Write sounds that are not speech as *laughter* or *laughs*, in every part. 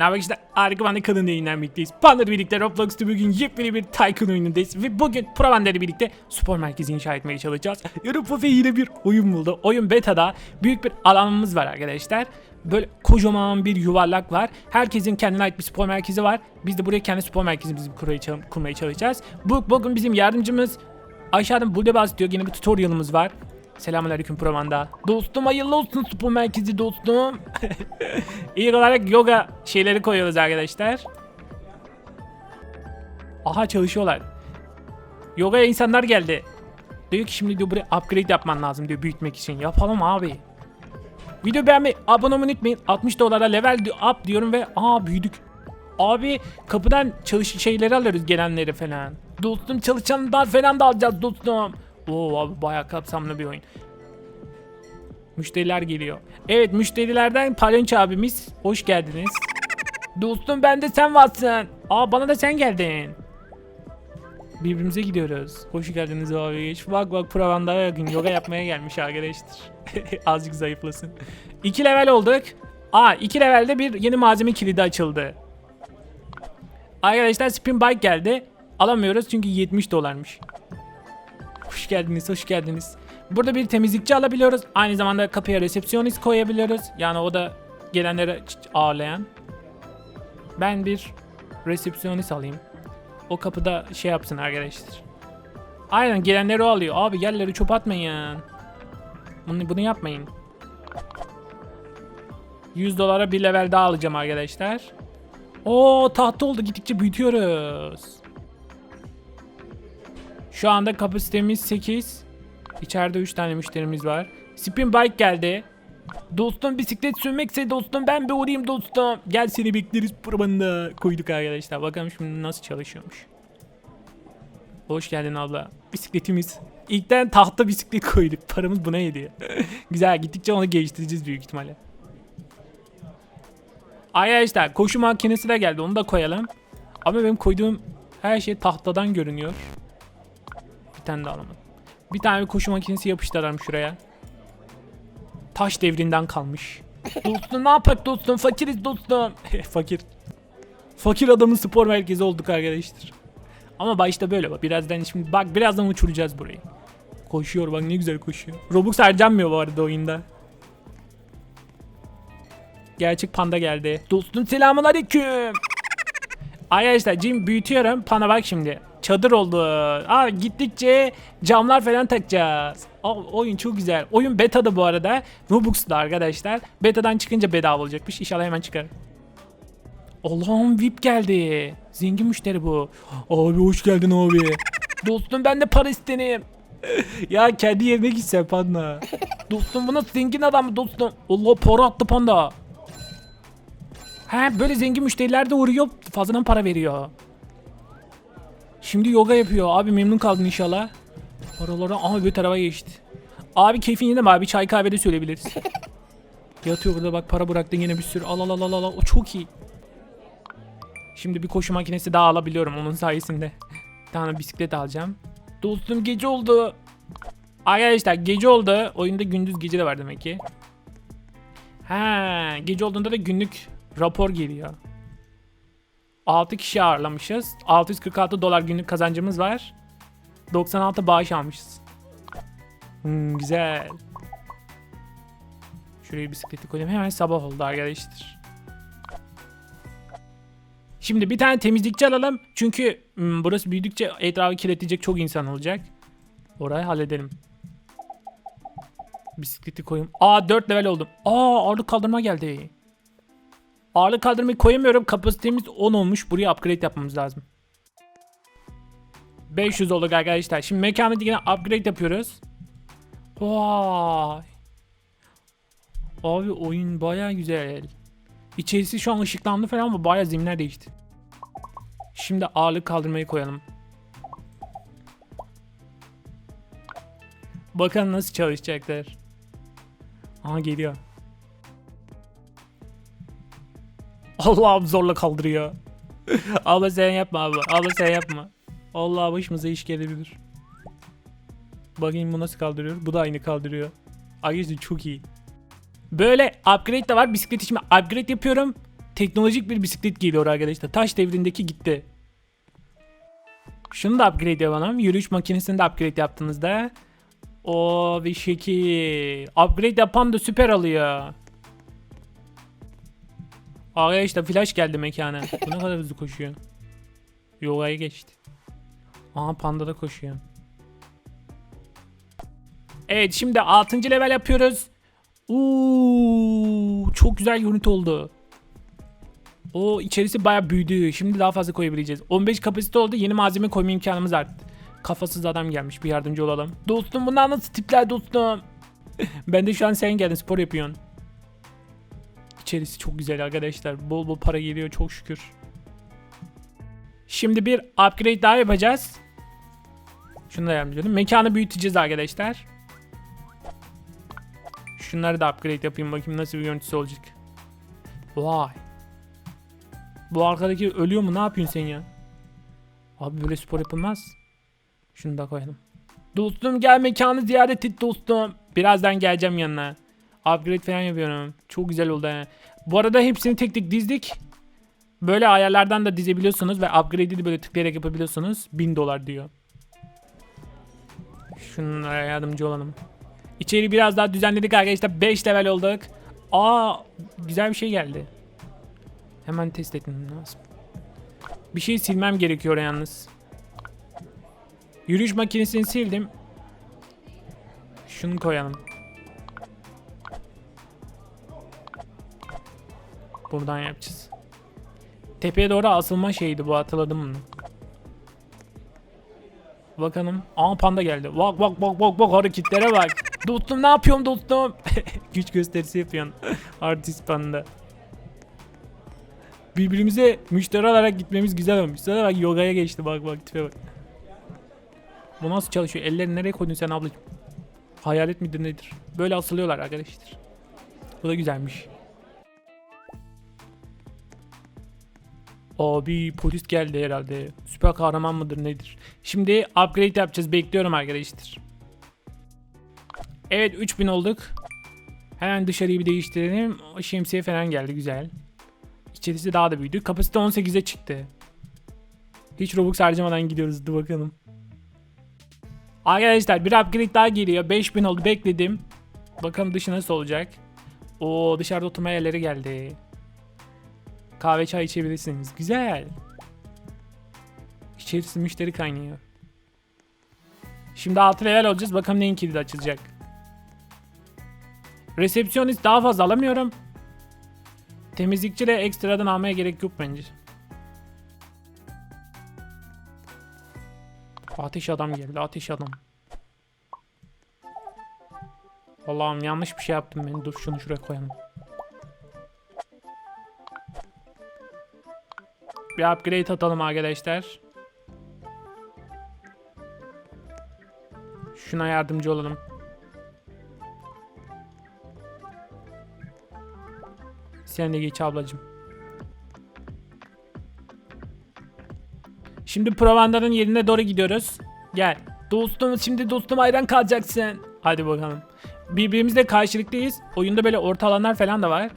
Ne haber işte harika bende kadın yayınlar birlikteyiz. Panda birlikte Roblox'ta bugün yepyeni bir Tycoon oyunundayız. Ve bugün Provanda birlikte spor merkezi inşa etmeye çalışacağız. Europa ve yine bir oyun buldu. Oyun beta'da büyük bir alanımız var arkadaşlar. Böyle kocaman bir yuvarlak var. Herkesin kendine ait bir spor merkezi var. Biz de buraya kendi spor merkezimizi kurmaya, çal- kurmaya çalışacağız. Bu, bugün bizim yardımcımız aşağıdan Buldebaz diyor. Yine bir tutorialımız var. Selamünaleyküm Provanda. Dostum hayırlı olsun spor merkezi dostum. *laughs* İlk olarak yoga şeyleri koyuyoruz arkadaşlar. Aha çalışıyorlar. Yogaya insanlar geldi. Diyor ki şimdi diyor buraya upgrade yapman lazım diyor büyütmek için. Yapalım abi. Video beğenmeyi, abone olmayı unutmayın. 60 dolara level up diyorum ve aa büyüdük. Abi kapıdan çalış şeyleri alıyoruz gelenleri falan. Dostum çalışanlar falan da alacağız dostum. Oo abi bayağı kapsamlı bir oyun. Müşteriler geliyor. Evet müşterilerden Palonç abimiz. Hoş geldiniz. Dostum ben de sen varsın. Aa bana da sen geldin. Birbirimize gidiyoruz. Hoş geldiniz abi. Geç. Bak bak Provanda'ya yakın yoga yapmaya gelmiş arkadaşlar. *laughs* Azıcık zayıflasın. 2 level olduk. Aa 2 levelde bir yeni malzeme kilidi açıldı. Arkadaşlar spin bike geldi. Alamıyoruz çünkü 70 dolarmış. Hoş geldiniz, hoş geldiniz. Burada bir temizlikçi alabiliyoruz. Aynı zamanda kapıya resepsiyonist koyabiliyoruz. Yani o da ç- ağırlayan. Ben bir resepsiyonist alayım. O kapıda şey yapsın arkadaşlar. Aynen gelenleri o alıyor. Abi yerleri çöp atmayın. Bunu, bunu yapmayın. 100 dolara bir level daha alacağım arkadaşlar. Oo tahta oldu gittikçe büyütüyoruz. Şu anda kapasitemiz 8. İçeride 3 tane müşterimiz var. Spin bike geldi. Dostum bisiklet sürmekse dostum ben bir uğrayayım dostum. Gel seni bekleriz programında koyduk arkadaşlar. Bakalım şimdi nasıl çalışıyormuş. Hoş geldin abla. Bisikletimiz. İlkten tahta bisiklet koyduk. Paramız buna yedi. *laughs* Güzel gittikçe onu geliştireceğiz büyük ihtimalle. Arkadaşlar koşu makinesi de geldi onu da koyalım. Ama benim koyduğum her şey tahtadan görünüyor. Bir tane daha alamadım. Bir tane koşu makinesi yapıştıralım şuraya. Taş devrinden kalmış. *laughs* dostum ne yapak dostum? Fakiriz dostum. *laughs* Fakir. Fakir adamın spor merkezi olduk arkadaşlar. Ama başta böyle bak. Birazdan şimdi bak birazdan uçuracağız burayı. Koşuyor bak ne güzel koşuyor. Robux harcanmıyor bu arada oyunda. Gerçek panda geldi. Dostum selamun aleyküm. Arkadaşlar Jim büyütüyorum. Pana bak şimdi. Çadır oldu. Aa gittikçe camlar falan takacağız. Aa, oyun çok güzel. Oyun beta'da bu arada. Robux'da arkadaşlar. Beta'dan çıkınca bedava olacakmış. İnşallah hemen çıkar. Allah'ım VIP geldi. Zengin müşteri bu. Abi hoş geldin abi. Dostum ben de para istenim. *laughs* ya kendi yerine gitsen panda. dostum bu nasıl zengin adam dostum? Allah para attı panda. He böyle zengin müşteriler de uğruyor fazladan para veriyor. Şimdi yoga yapıyor. Abi memnun kaldın inşallah. Paralara ama bir tarafa geçti. Abi keyfin yerinde mi abi? Çay kahvede söyleyebiliriz. *laughs* Yatıyor burada bak para bıraktın yine bir sürü. Al al al al al. O çok iyi. Şimdi bir koşu makinesi daha alabiliyorum onun sayesinde. Bir tane bisiklet alacağım. Dostum gece oldu. Arkadaşlar gece oldu. Oyunda gündüz gece de var demek ki. Ha, gece olduğunda da günlük rapor geliyor. 6 kişi ağırlamışız. 646 dolar günlük kazancımız var. 96 bağış almışız. Hmm, güzel. Şuraya bisikleti koyayım. Hemen sabah oldu arkadaşlar. Şimdi bir tane temizlikçi alalım. Çünkü hmm, burası büyüdükçe etrafı kirletleyecek çok insan olacak. Orayı halledelim. Bisikleti koyayım. Aa 4 level oldum. Aa ağırlık kaldırma geldi. Ağırlık kaldırmayı koyamıyorum. Kapasitemiz 10 olmuş. Buraya upgrade yapmamız lazım. 500 olduk arkadaşlar. Şimdi mekanı yine upgrade yapıyoruz. Vay. Abi oyun baya güzel. İçerisi şu an ışıklandı falan ama baya zeminler değişti. Şimdi ağırlık kaldırmayı koyalım. Bakalım nasıl çalışacaklar. Aha geliyor. Allah'ım zorla kaldırıyor. Abla sen yapma abla. Abla sen yapma. Allah başımıza iş gelebilir. Bakayım bu nasıl kaldırıyor. Bu da aynı kaldırıyor. Arkadaşlar çok iyi. Böyle upgrade de var. Bisiklet için upgrade yapıyorum. teknolojik bir bisiklet geliyor arkadaşlar. Taş devrindeki gitti. Şunu da upgrade yapalım. Yürüyüş makinesini de upgrade yaptığınızda. O bir şekil. Upgrade yapan da süper alıyor. Arkadaşlar flash geldi mekana. Bu ne kadar hızlı koşuyor. Yolaya geçti. Aha panda da koşuyor. Evet şimdi 6. level yapıyoruz. Uuu çok güzel görüntü oldu. O içerisi baya büyüdü. Şimdi daha fazla koyabileceğiz. 15 kapasite oldu. Yeni malzeme koyma imkanımız arttı. Kafasız adam gelmiş. Bir yardımcı olalım. Dostum bunlar nasıl tipler dostum? *laughs* ben de şu an sen geldin spor yapıyorsun. İçerisi çok güzel arkadaşlar. Bol bol para geliyor çok şükür. Şimdi bir upgrade daha yapacağız. Şunu da olayım. Mekanı büyüteceğiz arkadaşlar. Şunları da upgrade yapayım bakayım nasıl bir görüntüsü olacak. Vay. Bu arkadaki ölüyor mu? Ne yapıyorsun sen ya? Abi böyle spor yapılmaz. Şunu da koyalım. Dostum gel mekanı ziyaret et dostum. Birazdan geleceğim yanına. Upgrade falan yapıyorum. Çok güzel oldu he. Bu arada hepsini tek tek dizdik. Böyle ayarlardan da dizebiliyorsunuz ve upgrade'i de böyle tıklayarak yapabiliyorsunuz. 1000 dolar diyor. Şunlara yardımcı olalım. İçeri biraz daha düzenledik arkadaşlar. 5 level olduk. Aa güzel bir şey geldi. Hemen test etmem lazım. Bir şey silmem gerekiyor yalnız. Yürüyüş makinesini sildim. Şunu koyalım. Buradan yapacağız. Tepeye doğru asılma şeydi bu hatırladım bunu. Bakalım. Aa panda geldi. Bak bak bak bak bak hareketlere bak. Dostum ne yapıyorsun dostum? *laughs* Güç gösterisi yapıyorsun. *laughs* Artist panda. Birbirimize müşteri alarak gitmemiz güzel olmuş. Sana bak yogaya geçti bak bak tipe bak. Bu nasıl çalışıyor? Ellerini nereye koydun sen ablacığım? Hayalet midir nedir? Böyle asılıyorlar arkadaşlar. Bu da güzelmiş. Abi polis geldi herhalde. Süper kahraman mıdır nedir? Şimdi upgrade yapacağız. Bekliyorum arkadaşlar. Evet 3000 olduk. Hemen dışarıyı bir değiştirelim. O şemsiye falan geldi güzel. İçerisi daha da büyüdü. Kapasite 18'e çıktı. Hiç Robux harcamadan gidiyoruz. Dur bakalım. Arkadaşlar bir upgrade daha geliyor. 5000 oldu bekledim. Bakalım dışı nasıl olacak. Oo dışarıda oturma yerleri geldi. Kahve çay içebilirsiniz. Güzel. İçerisi müşteri kaynıyor. Şimdi 6 level olacağız. Bakalım neyin kilidi açılacak. Resepsiyonist daha fazla alamıyorum. Temizlikçi de ekstradan almaya gerek yok bence. Ateş adam geldi. Ateş adam. Allah'ım yanlış bir şey yaptım ben. Dur şunu şuraya koyalım. Bir upgrade atalım arkadaşlar. Şuna yardımcı olalım. Sen de geç ablacım. Şimdi Provanda'nın yerine doğru gidiyoruz. Gel. Dostum şimdi dostum ayran kalacaksın. Hadi bakalım. Birbirimizle karşılıklıyız. Oyunda böyle orta alanlar falan da var.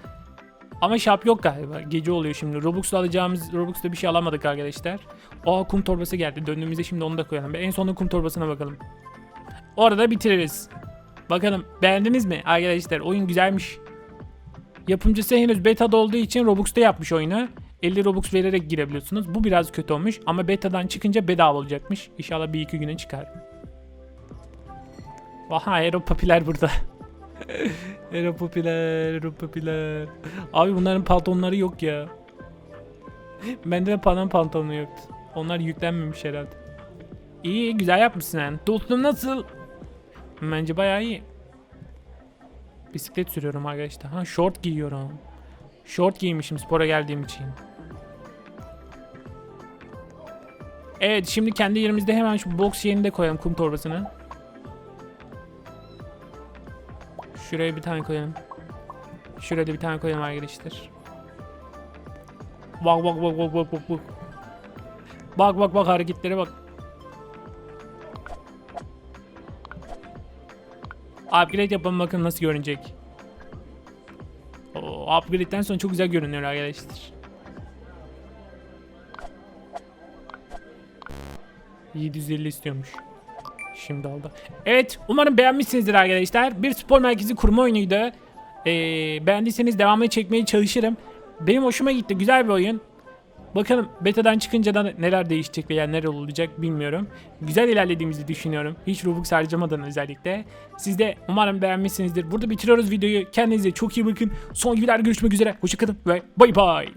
Ama şap yok galiba. Gece oluyor şimdi. Robux'la alacağımız Robux'ta bir şey alamadık arkadaşlar. Aa kum torbası geldi. Döndüğümüzde şimdi onu da koyalım. En sonunda kum torbasına bakalım. Orada bitiririz. Bakalım beğendiniz mi arkadaşlar? Oyun güzelmiş. Yapımcısı henüz beta'da olduğu için Robux'ta yapmış oyunu. 50 Robux vererek girebiliyorsunuz. Bu biraz kötü olmuş ama beta'dan çıkınca bedava olacakmış. İnşallah bir iki güne çıkar. Aha Aeropapiler burada. *laughs* Aeropapiler, Aeropapiler. Abi bunların pantolonları yok ya. Bende de panam pantolonu yoktu. Onlar yüklenmemiş herhalde. İyi güzel yapmışsın yani. Dostum nasıl? Bence bayağı iyi. Bisiklet sürüyorum arkadaşlar. Ha short giyiyorum. Short giymişim spora geldiğim için. Evet şimdi kendi yerimizde hemen şu box yerini de koyalım kum torbasını. Şuraya bir tane koyalım. Şuraya da bir tane koyalım arkadaşlar. Bak bak bak bak bak bak bak. Bak bak bak hareketlere bak. Upgrade yapalım bakın nasıl görünecek. Oo, upgrade'den sonra çok güzel görünüyor arkadaşlar. 750 istiyormuş. Şimdi oldu. Evet umarım beğenmişsinizdir arkadaşlar. Bir spor merkezi kurma oyunuydu. Ee, beğendiyseniz devamını çekmeye çalışırım. Benim hoşuma gitti. Güzel bir oyun. Bakalım betadan çıkınca da neler değişecek veya neler olacak bilmiyorum. Güzel ilerlediğimizi düşünüyorum. Hiç Robux harcamadan özellikle. Siz de umarım beğenmişsinizdir. Burada bitiriyoruz videoyu. Kendinize çok iyi bakın. Son videolarda görüşmek üzere. Hoşçakalın ve bay bay.